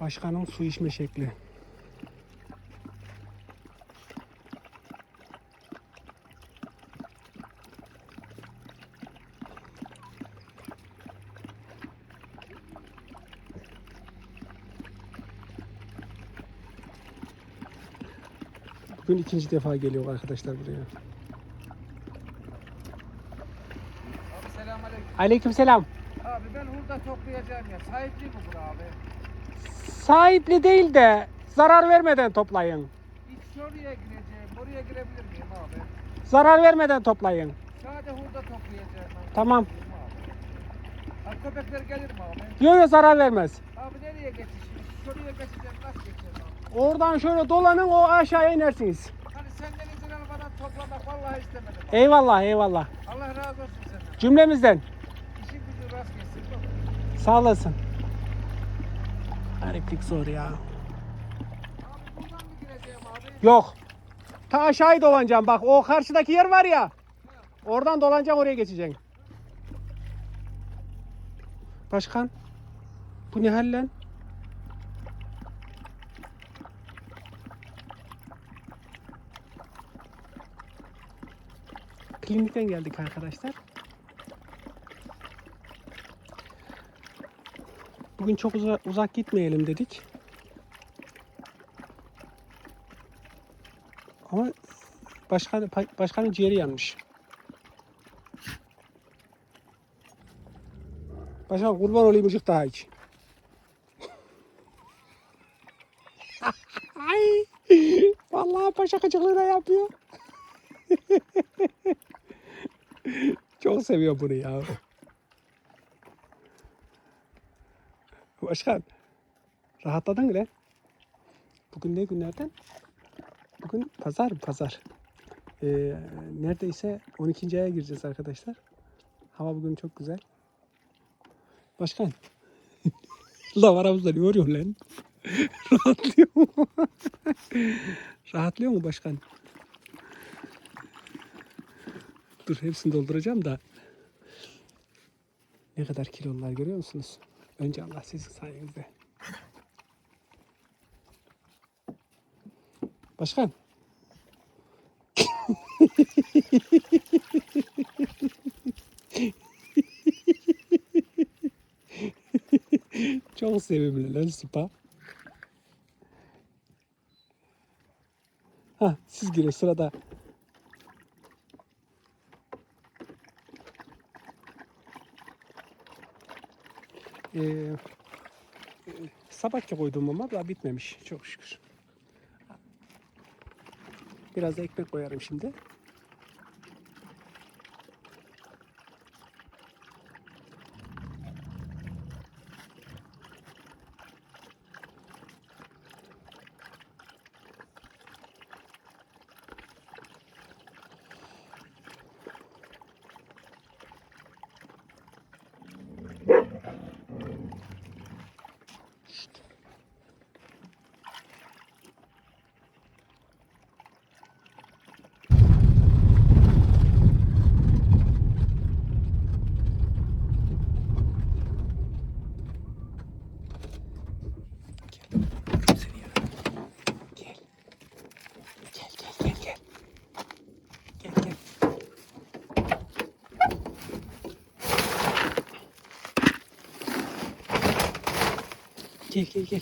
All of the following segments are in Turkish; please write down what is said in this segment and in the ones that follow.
Başkanın su içme şekli. Bugün ikinci defa geliyor arkadaşlar buraya. Abi selamünaleyküm. Aleykümselam. Abi ben hurda toplayacağım ya. Sahipli mi bu abi? Sahipli değil de zarar vermeden toplayın. Hiç şuraya gireceğim. Oraya girebilir miyim abi? Zarar vermeden toplayın. Sade hurda toplayacağım ben. Tamam. Abi. Köpekler gelir mi abi? Yok yok zarar vermez. Abi nereye geçeceğim? Şuraya geçeceğim. Nasıl geçeceğim abi? Oradan şöyle dolanın o aşağıya inersiniz. Hani senden izin almadan toplamak vallahi istemedim. abi. Eyvallah eyvallah. Allah razı olsun senden. Cümlemizden. İşin gücü rast gelsin. Sağ olasın. Gariplik zor ya. Yok. Ta aşağıya dolanacağım bak o karşıdaki yer var ya. Oradan dolanacaksın oraya geçeceksin. Başkan. Bu ne hal lan? Klinikten geldik arkadaşlar. Bugün çok uza- uzak gitmeyelim dedik. Ama başkan başkanın ciğeri yanmış. Başkan kurban olayım ışık daha iç. Ay, vallahi paşa kaçıklığına yapıyor. Çok seviyor bunu ya. Başkan, rahatladın mı lan? Bugün ne günlerden? Bugün pazar, pazar. Ee, neredeyse 12. aya gireceğiz arkadaşlar. Hava bugün çok güzel. Başkan. La aramızda ne oluyor lan? Rahatlıyor mu? Rahatlıyor mu başkan? Dur hepsini dolduracağım da. Ne kadar kilolular görüyor musunuz? Önce Allah sizin sayenizde. Başkan. Çok sevimli lan Sıpa. Ha, siz girin sırada. E, sabahki koyduğum ama daha bitmemiş. Çok şükür. Biraz da ekmek koyarım şimdi. Gel gel gel.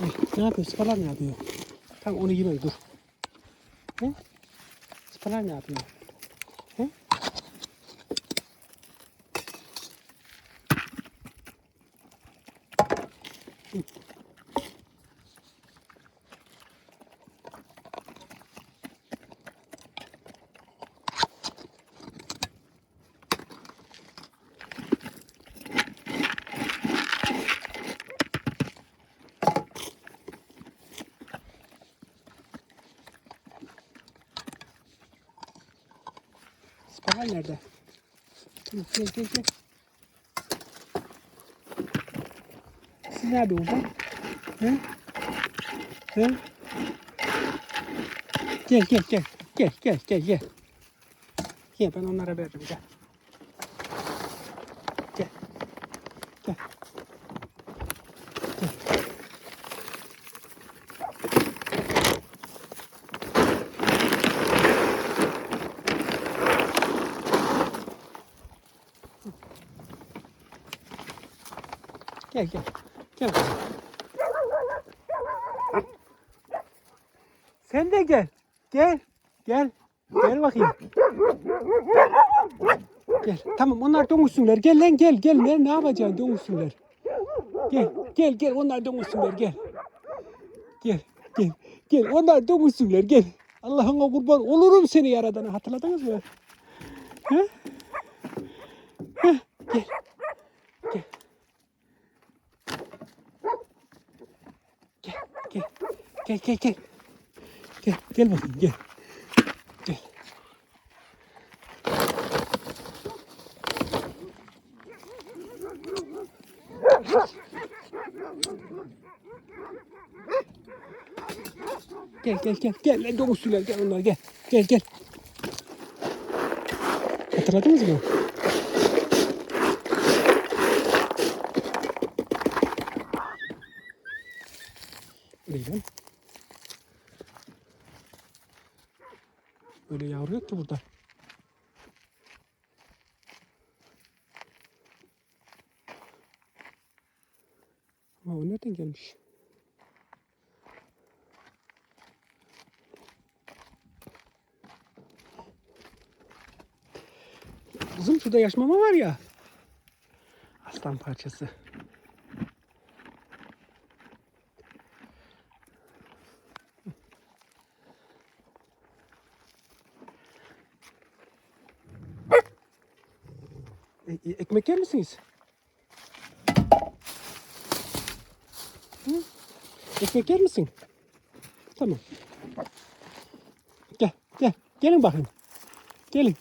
Gel. Ne yapıyor? Sıpalar ne yapıyor? Tamam onu yeme dur. He? Sıpalar ne yapıyor? He? Sıpalar nerede? Tamam, Gel gel gel. Siz ne yapıyorsunuz lan? He? He? Gel gel gel. Gel gel gel gel. Gel ben onlara veririm. Gel. Gel gel. Gel. Sen de gel. Gel. Gel. Gel bakayım. Gel. Tamam onlar domuzsunlar. Gel lan gel gel. Ne, ne yapacaksın domuzsunlar. Gel gel gel onlar domuzsunlar gel. Gel gel gel onlar domuzsunlar gel. Allah'ına kurban olurum seni yaradana hatırladınız mı? Heh, gel. Gel. Gel, gel. Gel, gel, gel. Gel, gel bakayım, gel. Gel. Gel, gel, gel. Gel lan domuzsular, gel onlar, gel. Gel, gel. Hatırladınız mı? Değil lan. Ki burada. Ama o nereden gelmiş? Kızım şurada yaş mama var ya. Aslan parçası. Ekmek yer misiniz? Hı? Ekmek yer misin? Tamam. Gel, gel. Gelin bakayım. Gelin.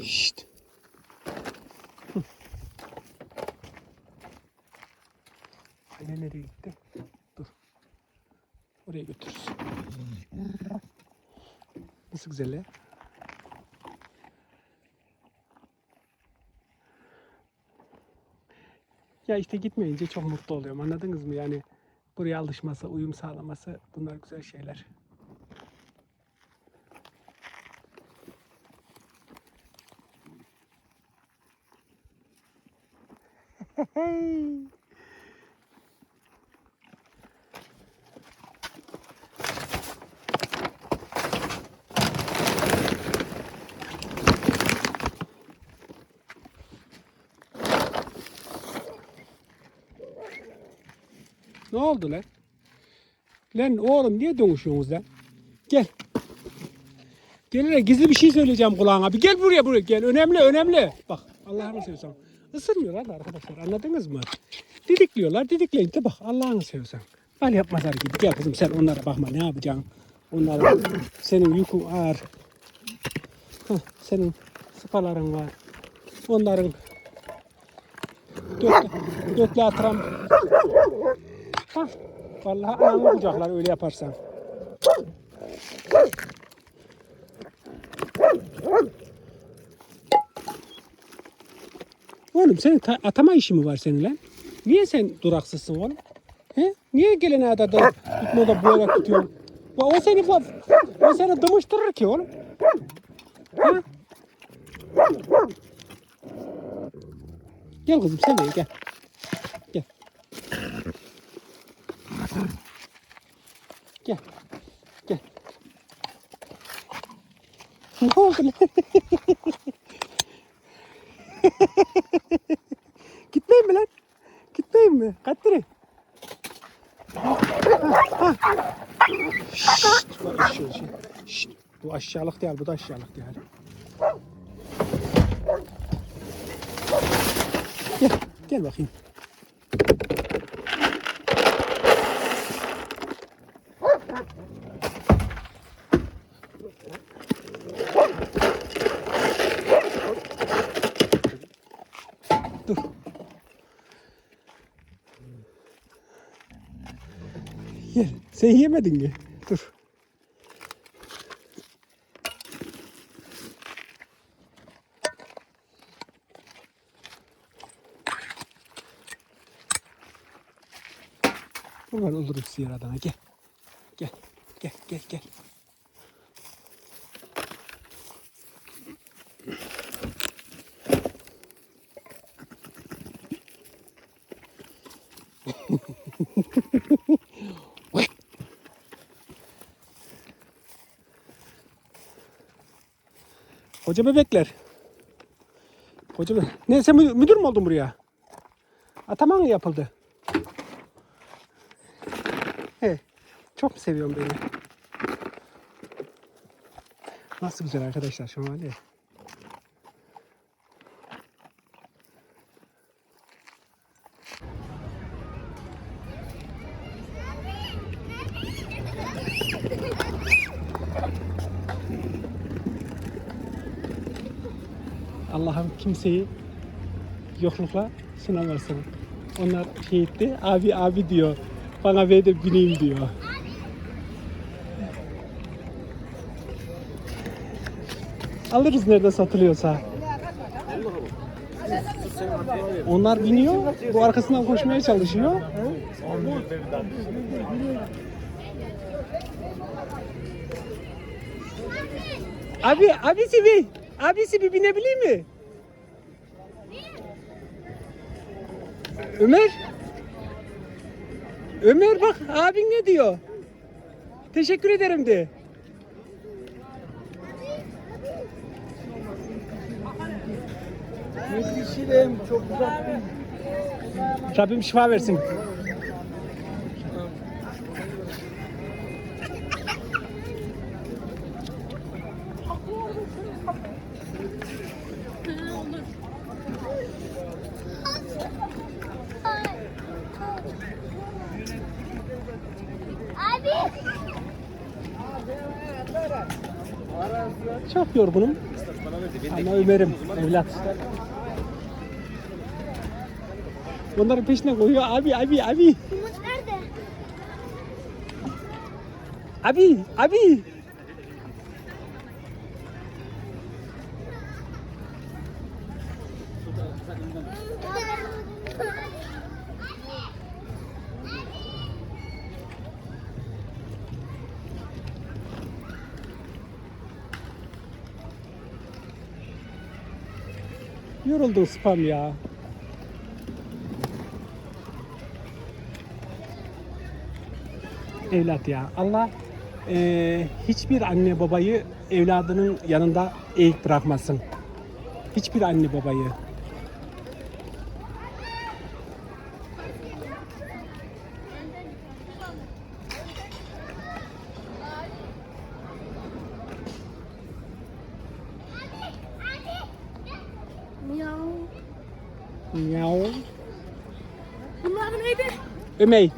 Şşt. Hı. Anne nereye gitti? Dur. Oraya götürürüz. Nasıl güzel ya? Ya işte gitmeyince çok mutlu oluyorum. Anladınız mı? Yani buraya alışması, uyum sağlaması bunlar güzel şeyler. Hey. Oldu lan? Oğlum niye dönüşüyorsunuz lan? Gel. Gel hele gizli bir şey söyleyeceğim kulağına. Bir gel buraya buraya gel. Önemli önemli. Bak Allah'ını seversen. Isırmıyorlar da arkadaşlar anladınız mı? Didikliyorlar. Didikleyin de bak Allah'ını seversen. Al yapmazlar gibi. Gel kızım sen onlara bakma ne yapacaksın? Onların senin yükün ağır. Hah, senin sıpaların var. Onların dörtlü, dörtlü atıran Ha, vallahi ananı kucaklar öyle yaparsan. Oğlum senin ta- atama işi mi var senin lan? Niye sen duraksızsın oğlum? He? Niye gelene kadar da tutmada boyarak tutuyorsun? O seni o seni dımıştırır ki oğlum. Ha? Gel kızım sen de. Gel. Gel. Gel. Ne oldu lan? Gitmeyeyim mi lan? Gitmeyeyim mi? Kattırı. Şşt, bu aşağı, şey. Şşt, bu aşağılık değil, bu da aşağılık değil. Gel, gel bakayım. Dur. Gel. Sen yemedin mi? Dur. Kurban olurum Siyar adana. Gel. Gel. Gel gel gel. Koca bebekler. Koca bebek. Ne sen mü- müdür mü oldun buraya? Ataman mı yapıldı? He. Çok mu seviyorum beni? Nasıl güzel arkadaşlar şu hali. Allah'ım kimseyi yoklukla sınamasın. Onlar etti, abi abi diyor. Bana ver de bineyim diyor. Alırız nerede satılıyorsa. Onlar biniyor, bu arkasından koşmaya çalışıyor. Abi, abisi bir, abisi bir binebilir mi? Ömer. Ömer bak abin ne diyor? Teşekkür ederim de. Yetişirim. Çok uzaktım. Rabbim şifa versin. Çok yorgunum. Ama Ömer'im evlat. Onların peşine koyuyor abi abi abi. Umut nerede? Abi abi. Yoruldum spam ya. Evlat ya. Allah eee, hiçbir anne babayı evladının yanında eğik bırakmasın. Hiçbir anne babayı. Neydi? Ömey.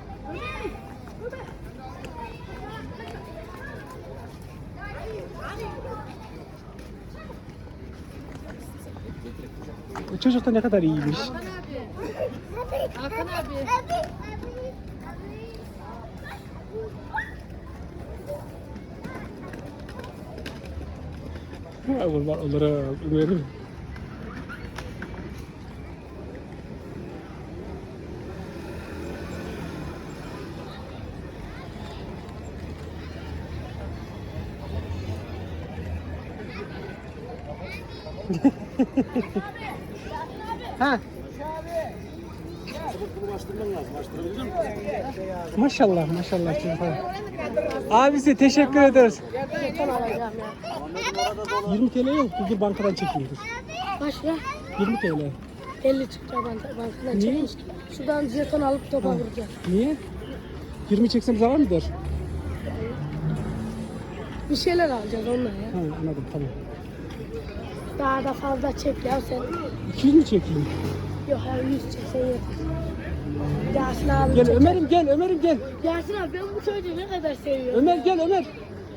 Bu çocuk da ne kadar iyiymiş. Hakan abi. Vay kurban olurum Ömer'im. Ha. Maşallah maşallah çocuklar. Abisi teşekkür ederiz. Jeton alacağım ya. 20 TL yok. Dur, bankadan çekeyim dur. Lira? 20 TL. 50 çıktı banka, bankadan Niye? çekmiş. Şuradan jeton alıp topa vuracağım. Niye? 20 çeksem zarar mıdır? Bir şeyler alacağız onunla ya. Ha, anladım tamam. Daha da fazla çek ya sen. 200 mü çekeyim? Yok ya 100 çeksen yeter. Yasin abi Gel. Ömer'im gel Ömer'im gel. Yasin abi ben bu çocuğu ne kadar seviyorum. Ömer gel Ömer.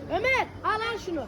Ömer al al şunu.